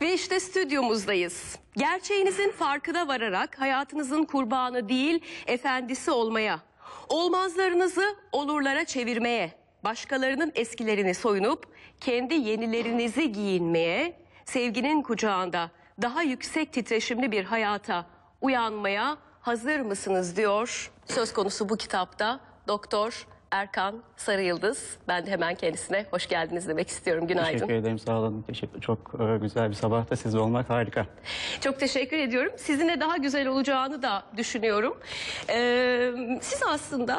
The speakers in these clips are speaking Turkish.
Ve işte stüdyomuzdayız. Gerçeğinizin farkına vararak hayatınızın kurbanı değil efendisi olmaya, olmazlarınızı olurlara çevirmeye, başkalarının eskilerini soyunup kendi yenilerinizi giyinmeye, sevginin kucağında daha yüksek titreşimli bir hayata uyanmaya hazır mısınız diyor. Söz konusu bu kitapta Doktor Erkan Sarıyıldız. Ben de hemen kendisine hoş geldiniz demek istiyorum. Günaydın. Teşekkür ederim sağ olun. Teşekkür. Çok e, güzel bir sabahta sizle olmak harika. Çok teşekkür ediyorum. Sizinle daha güzel olacağını da düşünüyorum. Ee, siz aslında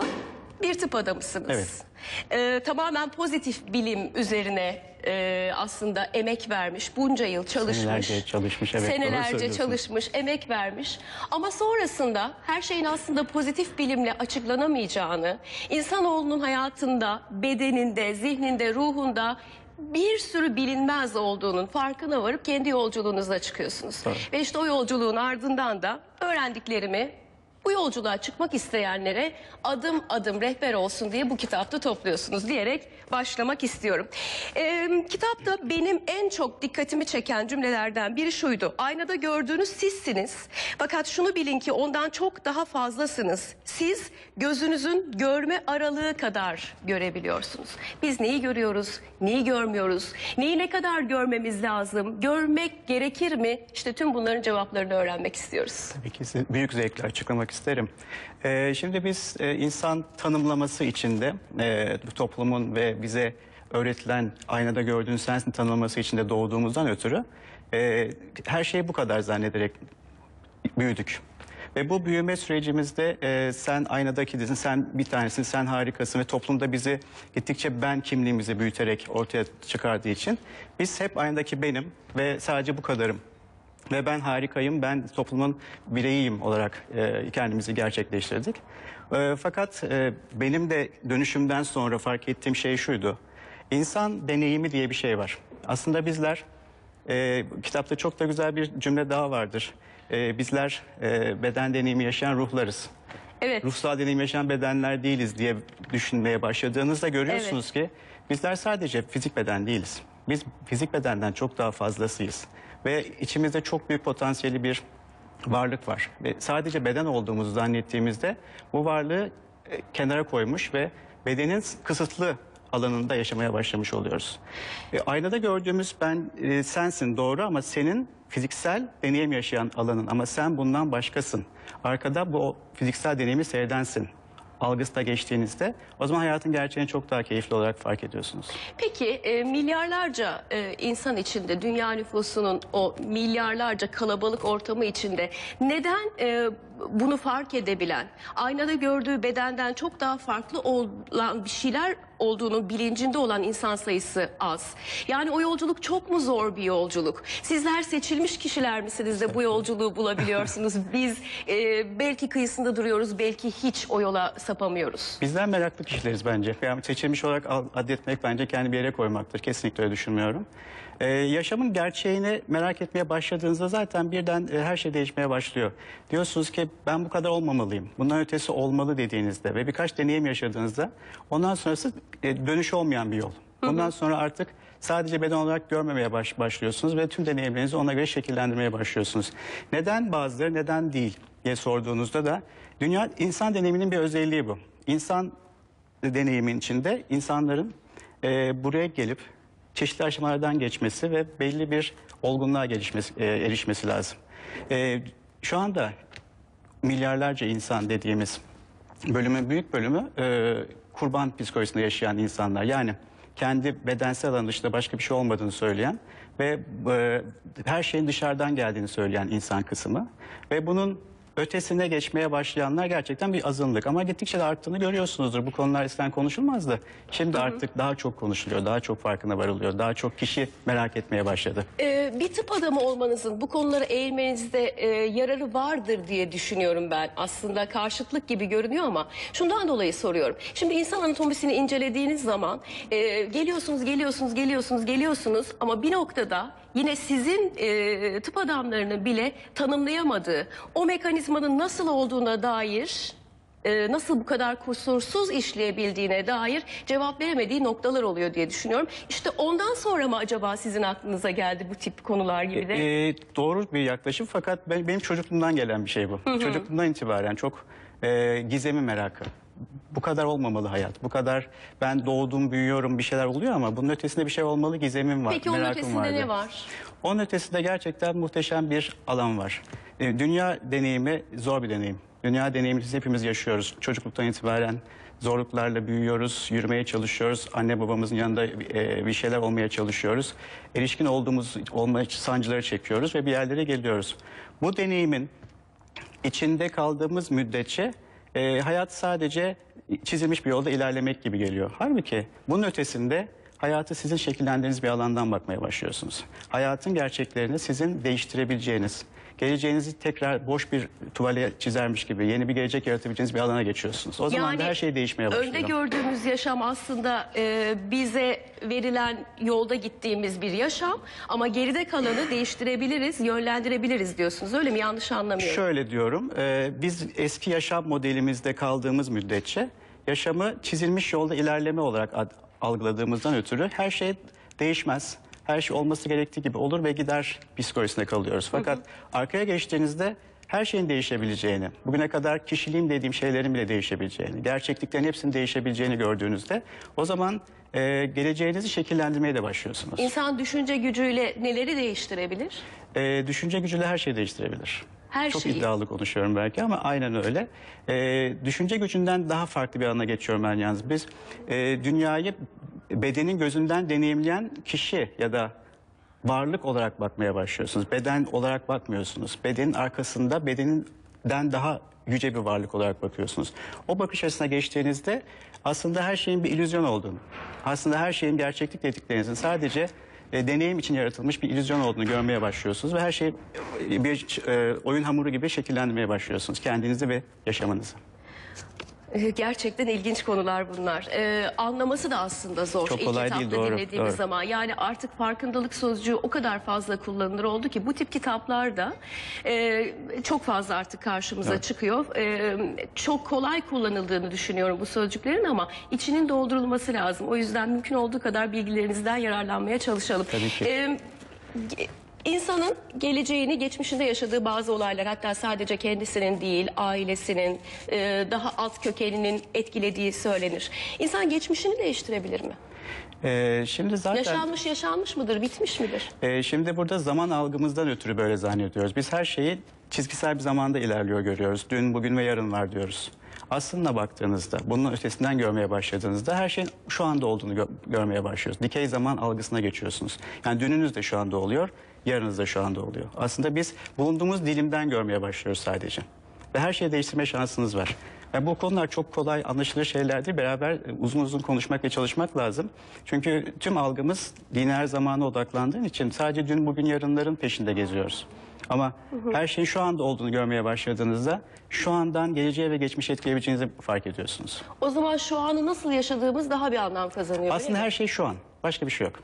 bir tıp adamısınız. Evet. Ee, tamamen pozitif bilim üzerine e, aslında emek vermiş, bunca yıl çalışmış. Senelerce çalışmış, evet, Senelerce çalışmış, emek vermiş. Ama sonrasında her şeyin aslında pozitif bilimle açıklanamayacağını, insanoğlunun hayatında, bedeninde, zihninde, ruhunda bir sürü bilinmez olduğunun farkına varıp kendi yolculuğunuza çıkıyorsunuz. Doğru. Ve işte o yolculuğun ardından da öğrendiklerimi bu yolculuğa çıkmak isteyenlere adım adım rehber olsun diye bu kitapta topluyorsunuz diyerek başlamak istiyorum. Ee, kitapta benim en çok dikkatimi çeken cümlelerden biri şuydu. Aynada gördüğünüz sizsiniz. Fakat şunu bilin ki ondan çok daha fazlasınız. Siz gözünüzün görme aralığı kadar görebiliyorsunuz. Biz neyi görüyoruz, neyi görmüyoruz, neyi ne kadar görmemiz lazım, görmek gerekir mi? İşte tüm bunların cevaplarını öğrenmek istiyoruz. Tabii ki büyük zevkle açıklamak isterim. E, şimdi biz e, insan tanımlaması içinde e, toplumun ve bize öğretilen aynada gördüğün sensin tanımlaması içinde doğduğumuzdan ötürü e, her şeyi bu kadar zannederek büyüdük. Ve bu büyüme sürecimizde e, sen aynadakisin, sen bir tanesin, sen harikasın ve toplumda bizi gittikçe ben kimliğimizi büyüterek ortaya çıkardığı için biz hep aynadaki benim ve sadece bu kadarım. Ve ben harikayım, ben toplumun bireyiyim olarak e, kendimizi gerçekleştirdik. E, fakat e, benim de dönüşümden sonra fark ettiğim şey şuydu. İnsan deneyimi diye bir şey var. Aslında bizler e, kitapta çok da güzel bir cümle daha vardır. E, bizler e, beden deneyimi yaşayan ruhlarız. Evet. Ruhsal deneyim yaşayan bedenler değiliz diye düşünmeye başladığınızda görüyorsunuz ki bizler sadece fizik beden değiliz. Biz fizik bedenden çok daha fazlasıyız. Ve içimizde çok büyük potansiyeli bir varlık var. Ve sadece beden olduğumuzu zannettiğimizde bu varlığı e, kenara koymuş ve bedenin kısıtlı alanında yaşamaya başlamış oluyoruz. E, aynada gördüğümüz ben e, sensin doğru ama senin fiziksel deneyim yaşayan alanın ama sen bundan başkasın. Arkada bu fiziksel deneyimi seyredensin. Algısına geçtiğinizde o zaman hayatın gerçeğini çok daha keyifli olarak fark ediyorsunuz. Peki e, milyarlarca e, insan içinde dünya nüfusunun o milyarlarca kalabalık ortamı içinde neden e, bunu fark edebilen, aynada gördüğü bedenden çok daha farklı olan bir şeyler olduğunun bilincinde olan insan sayısı az. Yani o yolculuk çok mu zor bir yolculuk? Sizler seçilmiş kişiler misiniz de bu yolculuğu bulabiliyorsunuz? Biz e, belki kıyısında duruyoruz, belki hiç o yola sapamıyoruz. Bizler meraklı kişileriz bence. Yani seçilmiş olarak adetmek bence kendi bir yere koymaktır. Kesinlikle öyle düşünmüyorum. Ee, yaşamın gerçeğini merak etmeye başladığınızda zaten birden e, her şey değişmeye başlıyor. Diyorsunuz ki ben bu kadar olmamalıyım. Bundan ötesi olmalı dediğinizde ve birkaç deneyim yaşadığınızda ondan sonrası e, dönüş olmayan bir yol. Bundan sonra artık sadece beden olarak görmemeye baş, başlıyorsunuz ve tüm deneyimlerinizi ona göre şekillendirmeye başlıyorsunuz. Neden bazıları neden değil diye sorduğunuzda da dünya insan deneyiminin bir özelliği bu. İnsan deneyimin içinde insanların e, buraya gelip çeşitli aşamalardan geçmesi ve belli bir olgunluğa gelişmesi, e, erişmesi lazım. E, şu anda milyarlarca insan dediğimiz bölümün büyük bölümü e, kurban psikolojisinde yaşayan insanlar. Yani kendi bedensel alanı dışında başka bir şey olmadığını söyleyen ve e, her şeyin dışarıdan geldiğini söyleyen insan kısmı ve bunun ötesine geçmeye başlayanlar gerçekten bir azınlık. Ama gittikçe de arttığını görüyorsunuzdur. Bu konular eskiden konuşulmazdı. Şimdi artık daha çok konuşuluyor, daha çok farkına varılıyor, daha çok kişi merak etmeye başladı. Ee, bir tıp adamı olmanızın bu konulara eğilmenizde e, yararı vardır diye düşünüyorum ben. Aslında karşıtlık gibi görünüyor ama şundan dolayı soruyorum. Şimdi insan anatomisini incelediğiniz zaman e, geliyorsunuz, geliyorsunuz, geliyorsunuz, geliyorsunuz ama bir noktada yine sizin e, tıp adamlarının bile tanımlayamadığı o mekanizmanın nasıl olduğuna dair e, nasıl bu kadar kusursuz işleyebildiğine dair cevap veremediği noktalar oluyor diye düşünüyorum. İşte ondan sonra mı acaba sizin aklınıza geldi bu tip konular gibi de? Ee, doğru bir yaklaşım fakat ben- benim çocukluğumdan gelen bir şey bu. Çocukluğumdan itibaren çok e, gizemi merakı. Bu kadar olmamalı hayat. Bu kadar ben doğdum, büyüyorum, bir şeyler oluyor ama bunun ötesinde bir şey olmalı gizemim var. Peki onun merakım ötesinde vardı. ne var? Onun ötesinde gerçekten muhteşem bir alan var. E, Dünya deneyimi zor bir deneyim. Dünya deneyimini hepimiz yaşıyoruz. Çocukluktan itibaren zorluklarla büyüyoruz, yürümeye çalışıyoruz. Anne babamızın yanında e, bir şeyler olmaya çalışıyoruz. Erişkin olduğumuz olma sancıları çekiyoruz ve bir yerlere geliyoruz. Bu deneyimin içinde kaldığımız müddetçe e, hayat sadece çizilmiş bir yolda ilerlemek gibi geliyor. Halbuki bunun ötesinde hayatı sizin şekillendirdiğiniz bir alandan bakmaya başlıyorsunuz. Hayatın gerçeklerini sizin değiştirebileceğiniz, geleceğinizi tekrar boş bir tuvale çizermiş gibi yeni bir gelecek yaratabileceğiniz bir alana geçiyorsunuz. O zaman da her şey değişmeye başlıyor. Önde gördüğümüz yaşam aslında e, bize verilen yolda gittiğimiz bir yaşam ama geride kalanı değiştirebiliriz, yönlendirebiliriz diyorsunuz. Öyle mi? Yanlış anlamıyorum. Şöyle diyorum, e, biz eski yaşam modelimizde kaldığımız müddetçe yaşamı çizilmiş yolda ilerleme olarak ad- algıladığımızdan ötürü her şey değişmez. Her şey olması gerektiği gibi olur ve gider psikolojisine kalıyoruz. Fakat arkaya geçtiğinizde her şeyin değişebileceğini, bugüne kadar kişiliğim dediğim şeylerin bile değişebileceğini, gerçekliklerin hepsinin değişebileceğini gördüğünüzde o zaman e, geleceğinizi şekillendirmeye de başlıyorsunuz. İnsan düşünce gücüyle neleri değiştirebilir? Ee, düşünce gücüyle her şeyi değiştirebilir. Her Çok şeyi. iddialı konuşuyorum belki ama aynen öyle. Ee, düşünce gücünden daha farklı bir alana geçiyorum ben yalnız. Biz e, dünyayı bedenin gözünden deneyimleyen kişi ya da varlık olarak bakmaya başlıyorsunuz. Beden olarak bakmıyorsunuz. Bedenin arkasında bedeninden daha yüce bir varlık olarak bakıyorsunuz. O bakış açısına geçtiğinizde aslında her şeyin bir illüzyon olduğunu, aslında her şeyin gerçeklik dediklerinizin sadece e, deneyim için yaratılmış bir illüzyon olduğunu görmeye başlıyorsunuz ve her şeyi e, bir e, oyun hamuru gibi şekillendirmeye başlıyorsunuz kendinizi ve yaşamınızı. Ee, Gerçekten ilginç konular bunlar. Ee, anlaması da aslında zor. Çok kolay değil, doğru, dinlediğimiz doğru. zaman. Yani artık farkındalık sözcüğü o kadar fazla kullanılır oldu ki bu tip kitaplarda e, çok fazla artık karşımıza Evet. çıkıyor. E, çok kolay kullanıldığını düşünüyorum bu sözcüklerin ama içinin doldurulması lazım. O yüzden mümkün olduğu kadar bilgilerinizden yararlanmaya çalışalım. Tabii ki. Ge- İnsanın geleceğini geçmişinde yaşadığı bazı olaylar hatta sadece kendisinin değil ailesinin e, daha alt kökeninin etkilediği söylenir. İnsan geçmişini değiştirebilir mi? E, şimdi zaten... Yaşanmış yaşanmış mıdır bitmiş midir? Ee, şimdi burada zaman algımızdan ötürü böyle zannediyoruz. Biz her şeyi çizgisel bir zamanda ilerliyor görüyoruz. Dün, bugün ve yarın var diyoruz. Aslında baktığınızda, bunun ötesinden görmeye başladığınızda her şeyin şu anda olduğunu gö- görmeye başlıyoruz. Dikey zaman algısına geçiyorsunuz. Yani dününüz de şu anda oluyor, yarınız da şu anda oluyor. Aslında biz bulunduğumuz dilimden görmeye başlıyoruz sadece. Ve her şeyi değiştirme şansınız var. Yani bu konular çok kolay anlaşılır şeyler değil. Beraber e, uzun uzun konuşmak ve çalışmak lazım. Çünkü tüm algımız lineer zamana odaklandığı için sadece dün bugün yarınların peşinde geziyoruz. Ama her şeyin şu anda olduğunu görmeye başladığınızda şu andan geleceğe ve geçmişe etkileyebileceğinizi fark ediyorsunuz. O zaman şu anı nasıl yaşadığımız daha bir anlam kazanıyor. Aslında her şey şu an. Başka bir şey yok.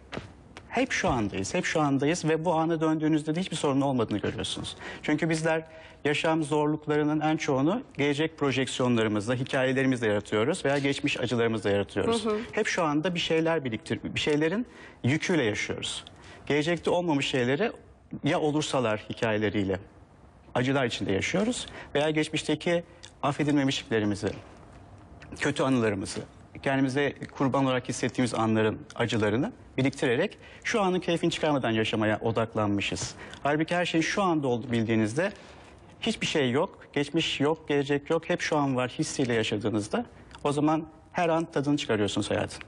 Hep şu andayız, hep şu andayız ve bu ana döndüğünüzde de hiçbir sorun olmadığını görüyorsunuz. Çünkü bizler yaşam zorluklarının en çoğunu gelecek projeksiyonlarımızla, hikayelerimizle yaratıyoruz veya geçmiş acılarımızla yaratıyoruz. Hep şu anda bir şeyler biriktir, bir şeylerin yüküyle yaşıyoruz. Gelecekte olmamış şeyleri ya olursalar hikayeleriyle acılar içinde yaşıyoruz veya geçmişteki affedilmemişliklerimizi, kötü anılarımızı, kendimize kurban olarak hissettiğimiz anların acılarını biriktirerek şu anın keyfini çıkarmadan yaşamaya odaklanmışız. Halbuki her şey şu anda oldu bildiğinizde hiçbir şey yok, geçmiş yok, gelecek yok, hep şu an var hissiyle yaşadığınızda o zaman her an tadını çıkarıyorsunuz hayatın.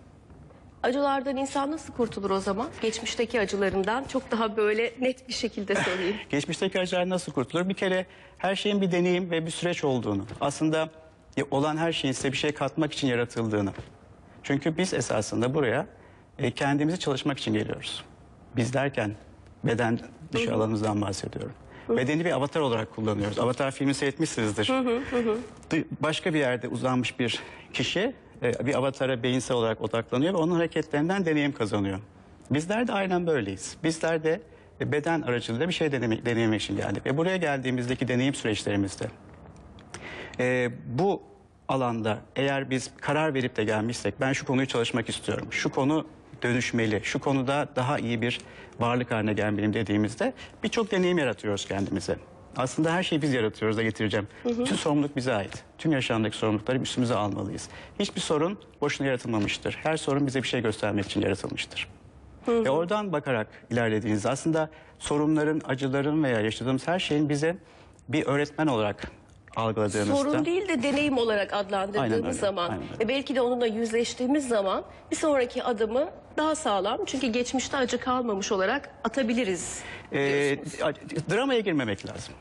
Acılardan insan nasıl kurtulur o zaman? Geçmişteki acılarından çok daha böyle net bir şekilde sorayım. Geçmişteki acılar nasıl kurtulur? Bir kere her şeyin bir deneyim ve bir süreç olduğunu. Aslında olan her şeyin size bir şey katmak için yaratıldığını. Çünkü biz esasında buraya e, kendimizi çalışmak için geliyoruz. Biz derken beden dışı alanımızdan bahsediyorum. Bedeni bir avatar olarak kullanıyoruz. Avatar filmi seyretmişsinizdir. Dı- Başka bir yerde uzanmış bir kişi e, bir avatara beyinsel olarak odaklanıyor ve onun hareketlerinden deneyim kazanıyor. Bizler de aynen böyleyiz. Bizler de e, beden aracılığıyla bir şey denemek, deneyemek için geldik. Ve buraya geldiğimizdeki deneyim süreçlerimizde e, bu alanda eğer biz karar verip de gelmişsek ben şu konuyu çalışmak istiyorum. Şu konu dönüşmeli. Şu konuda daha iyi bir varlık haline gelmeliyim dediğimizde birçok deneyim yaratıyoruz kendimize. Aslında her şeyi biz yaratıyoruz da getireceğim. Bütün sorumluluk bize ait. Tüm yaşamdaki sorumlulukları üstümüze almalıyız. Hiçbir sorun boşuna yaratılmamıştır. Her sorun bize bir şey göstermek için yaratılmıştır. Ve oradan bakarak ilerlediğinizde aslında sorunların, acıların veya yaşadığımız her şeyin bize bir öğretmen olarak algıladığımızda... Sorun değil de deneyim olarak Aynen adlandırdığımız öyle, zaman aynen öyle. ve belki de onunla yüzleştiğimiz zaman bir sonraki adımı daha sağlam çünkü geçmişte acı kalmamış olarak atabiliriz. Ee, dramaya girmemek lazım.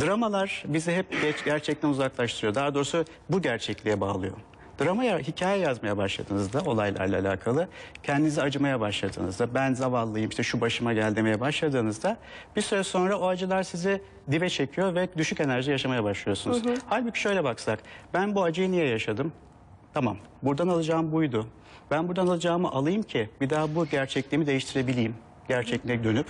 Dramalar bizi hep gerçekten uzaklaştırıyor. Daha doğrusu bu gerçekliğe bağlıyor. Dramaya, hikaye yazmaya başladığınızda olaylarla alakalı kendinize acımaya başladığınızda ben zavallıyım işte şu başıma gel demeye başladığınızda bir süre sonra o acılar sizi dibe çekiyor ve düşük enerji yaşamaya başlıyorsunuz. Halbuki şöyle baksak ben bu acıyı niye yaşadım? Tamam buradan alacağım buydu. Ben buradan alacağımı alayım ki bir daha bu gerçekliğimi değiştirebileyim. Gerçekliğe dönüp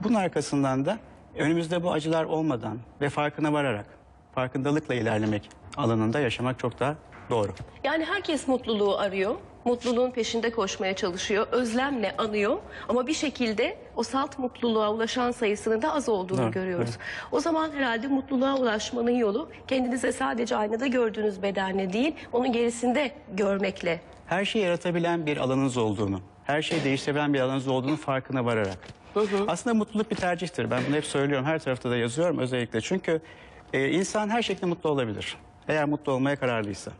bunun arkasından da önümüzde bu acılar olmadan ve farkına vararak farkındalıkla ilerlemek alanında yaşamak çok daha doğru. Yani herkes mutluluğu arıyor. Mutluluğun peşinde koşmaya çalışıyor. Özlemle anıyor. Ama bir şekilde o salt mutluluğa ulaşan sayısının da az olduğunu Doğru, görüyoruz. O zaman herhalde mutluluğa ulaşmanın yolu kendinize sadece aynada gördüğünüz bedenle değil, onun gerisinde görmekle. Her şeyi yaratabilen bir alanınız olduğunu, her şeyi değiştirebilen bir alanınız olduğunu farkına vararak. Aslında mutluluk bir tercihtir. Ben bunu hep söylüyorum. Her tarafta da yazıyorum özellikle. Çünkü e, insan her şekilde mutlu olabilir. Eğer mutlu olmaya kararlıysa.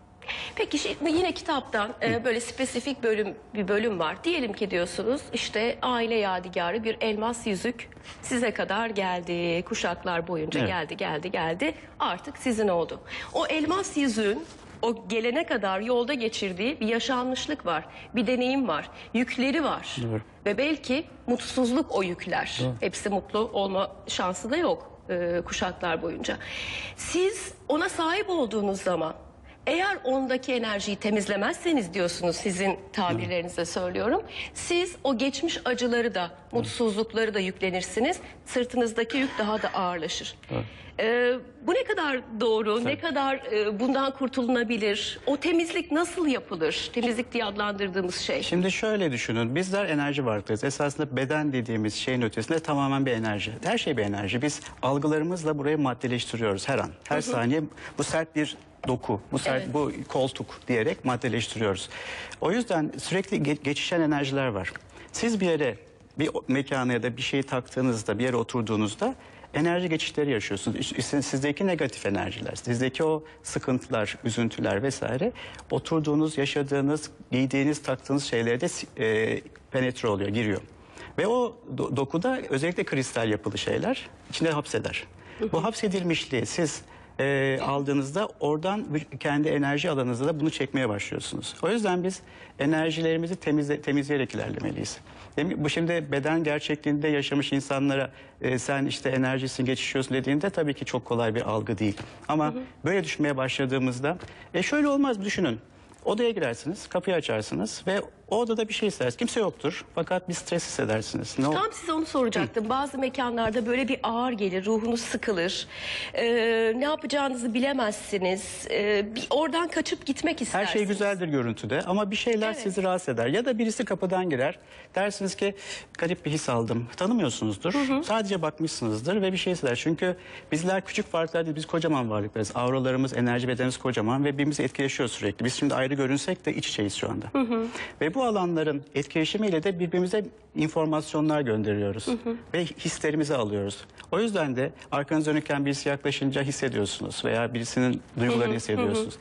Peki şimdi yine kitaptan e, böyle spesifik bölüm bir bölüm var. Diyelim ki diyorsunuz işte aile yadigarı bir elmas yüzük size kadar geldi. Kuşaklar boyunca Evet. geldi geldi geldi artık sizin oldu. O elmas yüzüğün o gelene kadar yolda geçirdiği bir yaşanmışlık var. Bir deneyim var. Yükleri var. Doğru. Ve belki mutsuzluk o yükler. Hepsi mutlu olma şansı da yok e, kuşaklar boyunca. Siz ona sahip olduğunuz zaman eğer ondaki enerjiyi temizlemezseniz diyorsunuz sizin tabirlerinizle söylüyorum. Siz o geçmiş acıları da mutsuzlukları da yüklenirsiniz. Sırtınızdaki yük daha da ağırlaşır. Ee, bu ne kadar doğru, ne kadar e, bundan kurtulunabilir? O temizlik nasıl yapılır? Temizlik diye adlandırdığımız şey. Şimdi şöyle düşünün. Bizler enerji varlıklarız. Esasında beden dediğimiz şeyin ötesinde tamamen bir enerji. Her şey bir enerji. Biz algılarımızla burayı maddeleştiriyoruz her an. Her saniye bu sert bir doku, bu sert Evet. bu koltuk diyerek maddeleştiriyoruz. O yüzden sürekli ge- geçişen enerjiler var. Siz bir yere bir mekana ya da bir şeyi taktığınızda, bir yere oturduğunuzda enerji geçişleri yaşıyorsunuz. Sizdeki negatif enerjiler, sizdeki o sıkıntılar, üzüntüler vesaire oturduğunuz, yaşadığınız, giydiğiniz, taktığınız şeylere de e, penetre oluyor, giriyor. Ve o do- dokuda özellikle kristal yapılı şeyler içine hapseder. Bu hapsedilmişliği siz e, aldığınızda oradan kendi enerji alanınızda da bunu çekmeye başlıyorsunuz. O yüzden biz enerjilerimizi temizle, temizleyerek ilerlemeliyiz. Demin- Bu şimdi beden gerçekliğinde yaşamış insanlara e, sen işte enerjisin geçişiyorsun dediğinde tabii ki çok kolay bir algı değil. Ama böyle düşünmeye başladığımızda e, şöyle olmaz düşünün. Odaya girersiniz, kapıyı açarsınız ve o odada bir şey istersiniz. Kimse yoktur fakat bir stres hissedersiniz. Ne o- Tam size onu soracaktım. Bazı mekanlarda böyle bir ağır gelir, ruhunuz sıkılır. Ee, ne yapacağınızı bilemezsiniz. Ee, bir oradan kaçıp gitmek Her istersiniz. şey güzeldir görüntüde ama bir şeyler Evet. sizi rahatsız eder. Ya da birisi kapıdan girer. Dersiniz ki garip bir his aldım. Tanımıyorsunuzdur. Sadece bakmışsınızdır ve bir şey hisseder. Çünkü bizler küçük varlıklar değil, biz kocaman varlıklarız. Auralarımız, enerji bedenimiz kocaman ve birbirimizi etkileşiyor sürekli. Biz şimdi ayrı görünsek de iç içeyiz şu anda. Ve bu alanların etkileşimiyle de birbirimize informasyonlar gönderiyoruz. Ve hislerimizi alıyoruz. O yüzden de arkanız dönükken birisi yaklaşınca hissediyorsunuz veya birisinin duygularını hissediyorsunuz.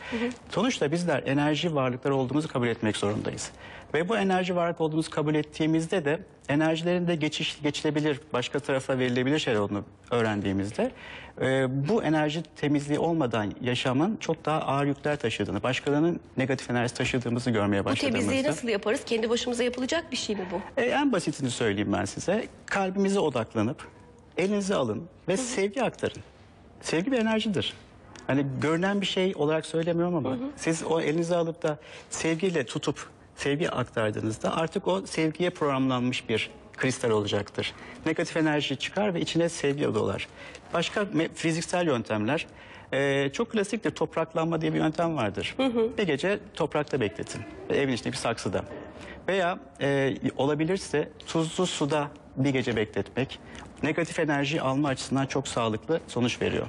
Sonuçta bizler enerji varlıklar olduğumuzu kabul etmek zorundayız. Ve bu enerji varlık olduğumuzu kabul ettiğimizde de enerjilerin de geçiş, geçilebilir, başka tarafa verilebilir şeyler olduğunu öğrendiğimizde e, bu enerji temizliği olmadan yaşamın çok daha ağır yükler taşıdığını, başkalarının negatif enerji taşıdığımızı görmeye Bu başladığımızda. temizliği nasıl yaparız? Kendi başımıza yapılacak bir şey mi bu? E, en basitini söyleyeyim ben size. Kalbimize odaklanıp elinizi alın ve sevgi aktarın. Sevgi bir enerjidir. Hani görünen bir şey olarak söylemiyorum ama siz o elinizi alıp da sevgiyle tutup sevgi aktardığınızda artık o sevgiye programlanmış bir kristal olacaktır. Negatif enerji çıkar ve içine sevgi dolar. Başka fiziksel yöntemler ee, çok klasiktir topraklanma diye bir yöntem vardır. Bir gece toprakta bekletin. Evin içinde bir saksıda. Veya e, olabilirse tuzlu suda bir gece bekletmek negatif enerji alma açısından çok sağlıklı sonuç veriyor.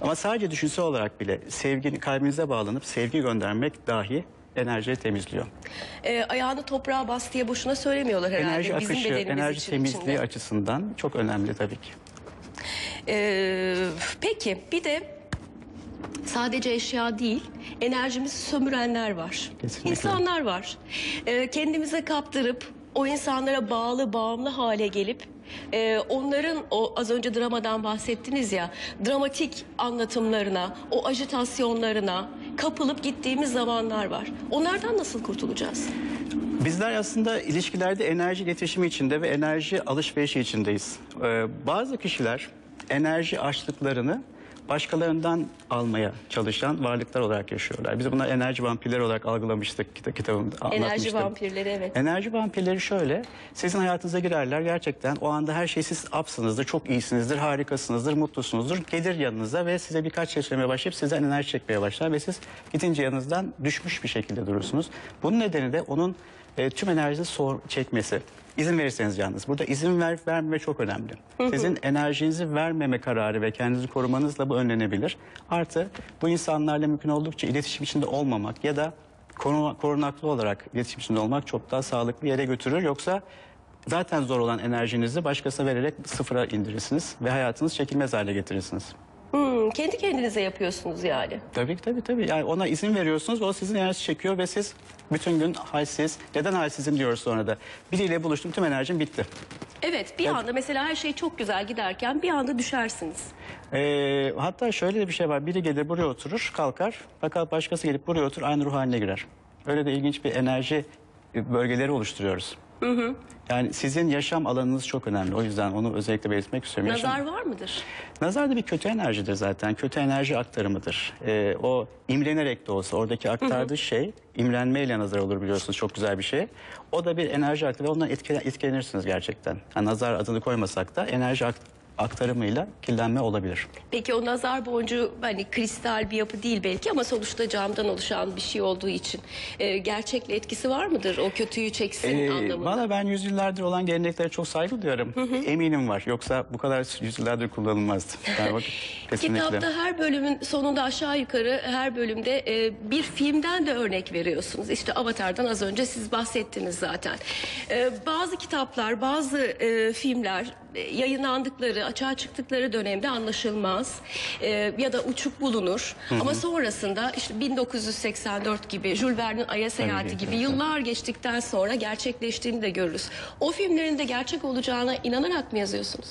Ama sadece düşünsel olarak bile sevgini kalbinize bağlanıp sevgi göndermek dahi enerjiyi temizliyor. Ee, ayağını toprağa bas diye boşuna söylemiyorlar herhalde. enerji Bizim akışı, bedenimiz enerji için temizliği içinde. açısından çok önemli tabii ki. Ee, peki bir de sadece eşya değil enerjimizi sömürenler var. Kesinlikle. İnsanlar var. Ee, kendimize kaptırıp o insanlara bağlı bağımlı hale gelip e, onların o az önce dramadan bahsettiniz ya dramatik anlatımlarına o ajitasyonlarına kapılıp gittiğimiz zamanlar var. Onlardan nasıl kurtulacağız? Bizler aslında ilişkilerde enerji iletişimi içinde ve enerji alışverişi içindeyiz. Ee, bazı kişiler enerji açlıklarını başkalarından almaya çalışan varlıklar olarak yaşıyorlar. Biz bunlar enerji vampirleri olarak algılamıştık kita- kitabımda Enerji vampirleri evet. Enerji vampirleri şöyle, sizin hayatınıza girerler gerçekten o anda her şey siz apsınızdır, çok iyisinizdir, harikasınızdır, mutlusunuzdur. Gelir yanınıza ve size birkaç şey söylemeye başlayıp sizden enerji çekmeye başlar ve siz gidince yanınızdan düşmüş bir şekilde durursunuz. Bunun nedeni de onun e, tüm enerjinizi sor, çekmesi. İzin verirseniz yalnız. Burada izin ver, vermeme çok önemli. Sizin enerjinizi vermeme kararı ve kendinizi korumanızla bu önlenebilir. Artı bu insanlarla mümkün oldukça iletişim içinde olmamak ya da koruna- korunaklı olarak iletişim içinde olmak çok daha sağlıklı yere götürür. Yoksa zaten zor olan enerjinizi başkasına vererek sıfıra indirirsiniz ve hayatınızı çekilmez hale getirirsiniz. Hmm, kendi kendinize yapıyorsunuz yani. Tabii tabii tabii. Yani ona izin veriyorsunuz ve o sizin enerji çekiyor ve siz bütün gün halsiz. Neden halsizim diyoruz sonra da. Biriyle buluştum tüm enerjim bitti. Evet bir anda mesela her şey çok güzel giderken bir anda düşersiniz. Ee, hatta şöyle de bir şey var. Biri gelir buraya oturur kalkar. Fakat başkası gelip buraya oturur aynı ruh haline girer. Öyle de ilginç bir enerji bölgeleri oluşturuyoruz. Yani sizin yaşam alanınız çok önemli. O yüzden onu özellikle belirtmek istiyorum. Yaşam- Nazar var mıdır? Nazar da bir kötü enerjidir zaten. Kötü enerji aktarımıdır. Ee, o imrenerek de olsa oradaki aktardığı şey imrenmeyle nazar olur biliyorsunuz çok güzel bir şey. O da bir enerji aktarımı ve ondan etkilen, etkilenirsiniz gerçekten. Yani nazar adını koymasak da enerji ak- aktarımıyla kirlenme olabilir. Peki o nazar boncuğu hani kristal bir yapı değil belki ama sonuçta camdan oluşan bir şey olduğu için e, gerçekle etkisi var mıdır? O kötüyü çeksin Ee, anlamında. Valla ben yüzyıllardır olan geleneklere çok saygı duyuyorum. Eminim var. Yoksa bu kadar yüzyıllardır kullanılmazdı. Yani bak. Kitapta her bölümün sonunda aşağı yukarı her bölümde e, bir filmden de örnek veriyorsunuz. İşte Avatar'dan az önce siz bahsettiniz zaten. E, bazı kitaplar, bazı e, filmler yayınlandıkları, açığa çıktıkları dönemde anlaşılmaz E, ya da uçuk bulunur. Ama sonrasında işte 1984 gibi, Jules Verne'in Ay'a Seyahati gibi yıllar geçtikten sonra gerçekleştiğini de görürüz. O filmlerin de gerçek olacağına inanarak mı yazıyorsunuz?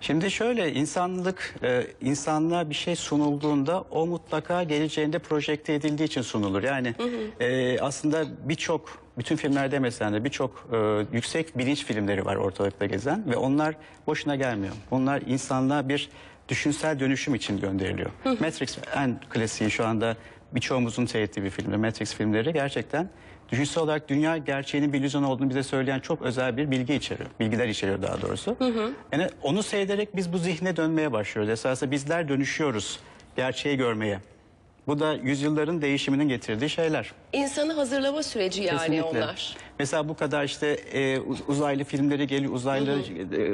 Şimdi şöyle insanlık e, insanlığa bir şey sunulduğunda o mutlaka geleceğinde projekte edildiği için sunulur. Yani e, aslında birçok bütün filmlerde mesela de birçok e, yüksek bilinç filmleri var ortalıkta gezen ve onlar boşuna gelmiyor. Bunlar insanlığa bir düşünsel dönüşüm için gönderiliyor. Matrix en klasiği şu anda birçoğumuzun seyrettiği bir filmdir. Matrix filmleri gerçekten düşünsel olarak dünya gerçeğinin bir illüzyon olduğunu bize söyleyen çok özel bir bilgi içeriyor. Bilgiler içeriyor daha doğrusu. Yani onu seyrederek biz bu zihne dönmeye başlıyoruz. Esasında bizler dönüşüyoruz gerçeği görmeye. Bu da yüzyılların değişiminin getirdiği şeyler. İnsanı hazırlama süreci yani Kesinlikle. onlar. Mesela bu kadar işte e, uz- uzaylı filmleri geliyor, uzaylı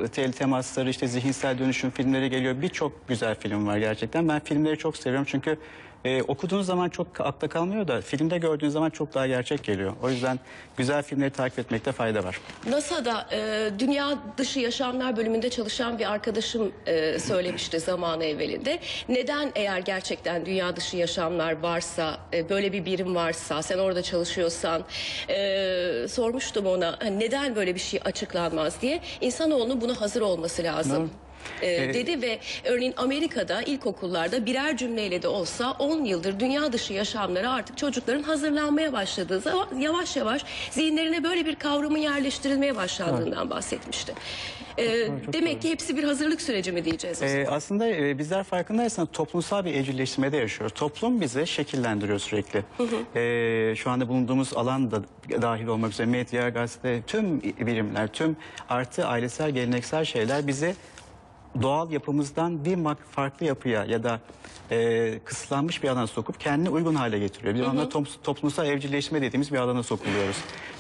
e, tel temasları, işte zihinsel dönüşüm filmleri geliyor. Birçok güzel film var gerçekten. Ben filmleri çok seviyorum çünkü e, okuduğunuz zaman çok akla kalmıyor da filmde gördüğünüz zaman çok daha gerçek geliyor. O yüzden güzel filmleri takip etmekte fayda var. NASA'da e, dünya dışı yaşamlar bölümünde çalışan bir arkadaşım e, söylemişti zamanı evvelinde. Neden eğer gerçekten dünya dışı yaşamlar varsa, e, böyle bir birim varsa, sen orada çalışıyorsan e, sormuştum ona neden böyle bir şey açıklanmaz diye. İnsanoğlunun buna hazır olması lazım. E, Ee, dedi ve örneğin Amerika'da ilkokullarda birer cümleyle de olsa 10 yıldır dünya dışı yaşamlara artık çocukların hazırlanmaya başladığı zaman yavaş yavaş zihinlerine böyle bir kavramın yerleştirilmeye başlandığından bahsetmişti. E, demek ki hepsi bir hazırlık süreci mi diyeceğiz? Ee, aslında e, bizler farkındaysanız toplumsal bir evcilleştirmede yaşıyoruz. Toplum bizi şekillendiriyor sürekli. Ee, şu anda bulunduğumuz alan da dahil olmak üzere medya, gazete, tüm birimler, tüm artı ailesel, geleneksel şeyler bizi doğal yapımızdan bir farklı yapıya ya da e, kısıtlanmış bir alana sokup kendine uygun hale getiriyor. Bir anda top- toplumsal evcilleşme dediğimiz bir alana sokuluyoruz.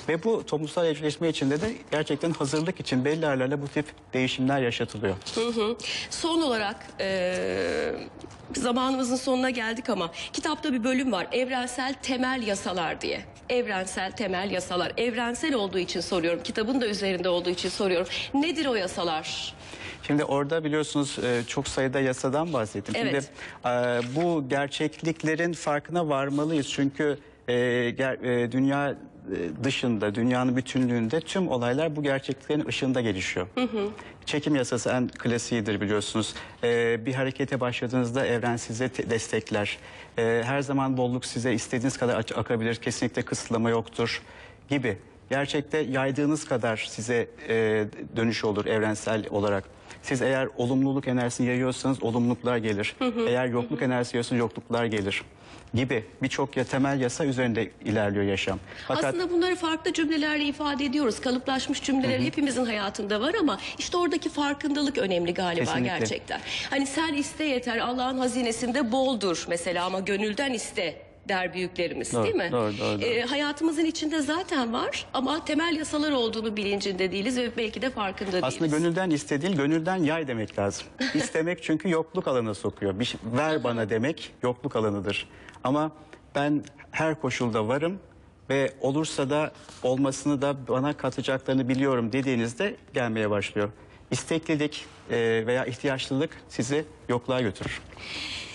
Ve bu toplumsal evcilleşme içinde de gerçekten hazırlık için belli yerlerle bu tip değişimler yaşatılıyor. Son olarak eee, zamanımızın sonuna geldik ama kitapta bir bölüm var. Evrensel temel yasalar diye. Evrensel temel yasalar. Evrensel olduğu için soruyorum. Kitabın da üzerinde olduğu için soruyorum. Nedir o yasalar? Şimdi orada biliyorsunuz e, çok sayıda yasadan bahsettim. Evet. Şimdi e, bu gerçekliklerin farkına varmalıyız. Çünkü e, dünya dışında, dünyanın bütünlüğünde tüm olaylar bu gerçekliklerin ışığında gelişiyor. Çekim yasası en klasiğidir biliyorsunuz. E, bir harekete başladığınızda evren size te- destekler. E, her zaman bolluk size istediğiniz kadar akabilir. Kesinlikle kısıtlama yoktur gibi. Gerçekte yaydığınız kadar size e, dönüş olur evrensel olarak. Siz eğer olumluluk enerjisini yayıyorsanız olumluluklar gelir. Eğer yokluk enerjisi yayıyorsanız yokluklar gelir gibi birçok ya temel yasa üzerinde ilerliyor yaşam. Fakat Aslında bunları farklı cümlelerle ifade ediyoruz. Kalıplaşmış cümleler hepimizin hayatında var ama işte oradaki farkındalık önemli galiba Kesinlikle. gerçekten. Hani sen iste yeter Allah'ın hazinesinde boldur mesela ama gönülden iste der büyüklerimiz Doğru, değil mi? doğru, doğru, doğru. Ee, hayatımızın içinde zaten var ama temel yasalar olduğunu bilincinde değiliz ve belki de farkında değiliz. aslında gönülden iste değil, gönülden yay demek lazım. İstemek çünkü yokluk alanına sokuyor. Bir şey- ver bana demek yokluk alanıdır. Ama ben her koşulda varım ve olursa da olmasını da bana katacaklarını biliyorum dediğinizde gelmeye başlıyor. İsteklilik e, veya ihtiyaçlılık sizi yokluğa götürür.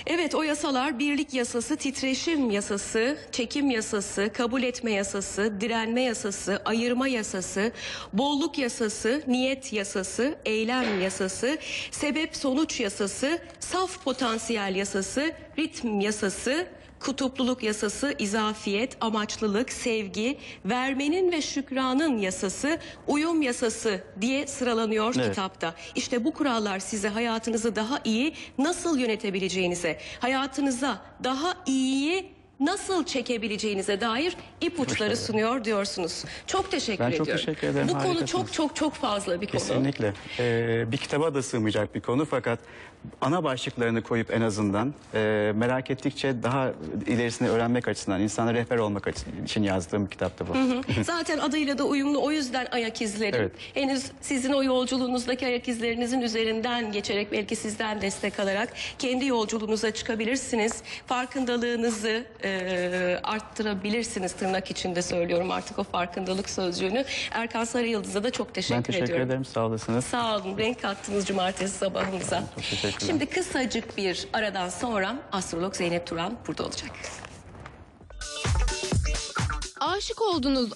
Evet o yasalar birlik yasası, titreşim yasası, çekim yasası, kabul etme yasası, direnme yasası, ayırma yasası, bolluk yasası, niyet yasası, eylem yasası, sebep sonuç yasası, saf potansiyel yasası, ritm yasası, kutupluluk yasası, izafiyet, amaçlılık, sevgi, vermenin ve şükranın yasası, uyum yasası diye sıralanıyor Evet. kitapta. İşte bu kurallar size hayatınızı daha iyi nasıl yönetebileceğinize, hayatınıza daha iyiyi nasıl çekebileceğinize dair ipuçları sunuyor diyorsunuz. Çok teşekkür Ben çok ediyorum. teşekkür ederim, Bu konu harikasınız. çok çok çok fazla bir konu. Kesinlikle. Ee, bir kitaba da sığmayacak bir konu fakat ana başlıklarını koyup en azından e, merak ettikçe daha ilerisini öğrenmek açısından, insana rehber olmak için yazdığım bir kitaptı bu. Zaten adıyla da uyumlu o yüzden ayak izleri. Evet. Henüz sizin o yolculuğunuzdaki ayak izlerinizin üzerinden geçerek belki sizden destek alarak kendi yolculuğunuza çıkabilirsiniz. Farkındalığınızı e, arttırabilirsiniz tırnak içinde söylüyorum artık o farkındalık sözcüğünü. Erkan Sarıyıldız'a da çok teşekkür, ben teşekkür ediyorum. ederim, sağ olasınız. Sağ olun. Renk kattınız cumartesi sabahımıza. Çok teşekkürler. Şimdi kısacık bir aradan sonra astrolog Zeynep Turan burada olacak. Aşık olduğunuz